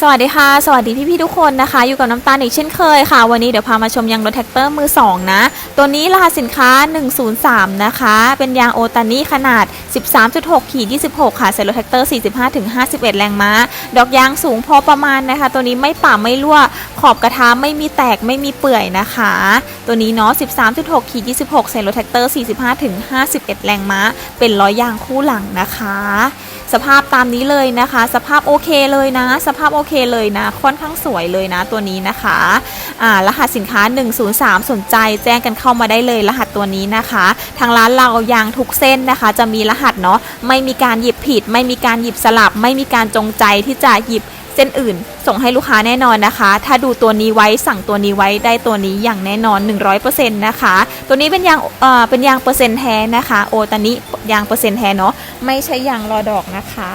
สวัสดีค่ะ สวัสดีพี่ๆทุกคนนะคะ อยู่กับน้ำตาลอีกเช่นเคยค่ะ วันนี้เดี๋ยวพามาชมยางรถแท็กเตอร์มือ 2 นะ ตัวนี้รหัสสินค้า 103 นะคะ เป็นยางโอตานี่ขนาด 13.6ขีด26 ค่ะใส่รถแท็กเตอร์ 45-51 แรงม้า ดอกยางสูงพอประมาณนะคะ ตัวนี้ไม่ป่าไม่รั่ว ขอบกระทะไม่มีแตกไม่มีเปื่อยนะคะ ตัวนี้เนาะ 13.6ขีด26ใส่รถแท็กเตอร์ 45-51 แรงม้า เป็นล้อยางคู่หลังนะคะ สภาพตามนี้เลยนะคะ สภาพโอเคเลยนะ สภาพโอเคเลยนะ ค่อนข้างสวยเลยนะตัวนี้นะคะอ่ารหัสสินค้า 103 สนใจแจ้งกันเข้ามาได้เลยรหัสตัวนี้นะคะ ทางร้านเรายางทุกเส้นนะคะ จะมีรหัสเนาะไม่มีการหยิบผิด ไม่มีการหยิบสลับ ไม่มีการจงใจที่จะหยิบ เส้นอื่น ส่งให้ลูกค้าแน่นอนนะคะ ถ้าดูตัวนี้ไว้สั่งตัวนี้ไว้ได้ตัวนี้อย่างแน่นอน 100%นะคะ ตัวนี้เป็นยางเอ่อเป็นยางเปอร์เซ็นต์แท้นะคะ โอตานิยางเปอร์เซ็นต์แท้เนาะไม่ใช่ยางรอดอกนะคะ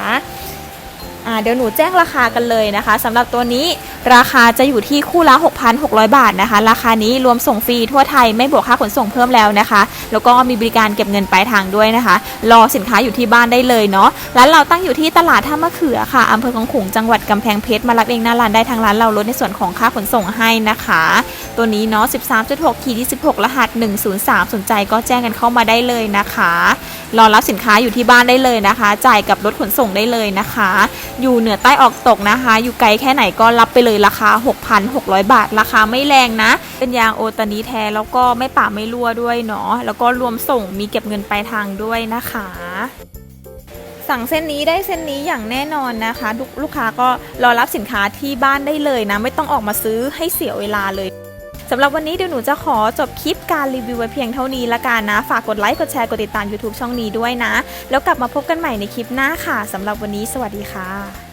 เดี๋ยวหนูแจ้งราคากันเลยนะคะสำหรับตัวนี้ราคาจะอยู่ที่คู่ละ 6,600 บาทนะคะ ราคานี้รวมส่งฟรีทั่วไทยไม่บวกค่าขนส่งเพิ่มแล้วนะคะ แล้วก็มีบริการเก็บเงินปลายทางด้วยนะคะ รอสินค้าอยู่ที่บ้านได้เลยเนาะร้านเราตั้งอยู่ที่ตลาดท่ามะเขือค่ะอำเภอของขุงจังหวัดกำแพงเพชรมารับเองหน้าร้านได้ทางร้านเราลดในส่วนของค่าขนส่งให้นะคะ ตัวนี้เนาะ13.6ขีด26รหัส 103 สนใจก็แจ้งกันเข้ามาได้เลยนะคะ รอรับสินค้าอยู่ที่บ้านได้เลยนะคะ จ่ายกับรถขนส่งได้เลยนะคะ อยู่เหนือใต้ออกตกนะคะ อยู่ไกลแค่ไหนก็รับไปเลยราคา 6,600 บาท ราคาไม่แรงนะ เป็นยางโอตานีแท้แล้วก็ไม่ป่าไม่รั่วด้วยเนาะแล้วก็รวมส่งมีเก็บเงินปลายทางด้วยนะคะสั่งเส้นนี้ได้เส้นนี้อย่างแน่นอนนะคะลูกลูกค้าก็รอรับสินค้าที่บ้านได้เลยนะ ไม่ต้องออกมาซื้อให้เสียเวลาเลย สำหรับวันนี้เดี๋ยวหนูจะขอจบคลิปการรีวิวไว้เพียงเท่านี้ละกันนะ ฝากกดไลค์ กดแชร์ กดติดตาม YouTube ช่องนี้ด้วยนะ แล้วกลับมาพบกันใหม่ในคลิปหน้าค่ะสำหรับวันนี้สวัสดีค่ะ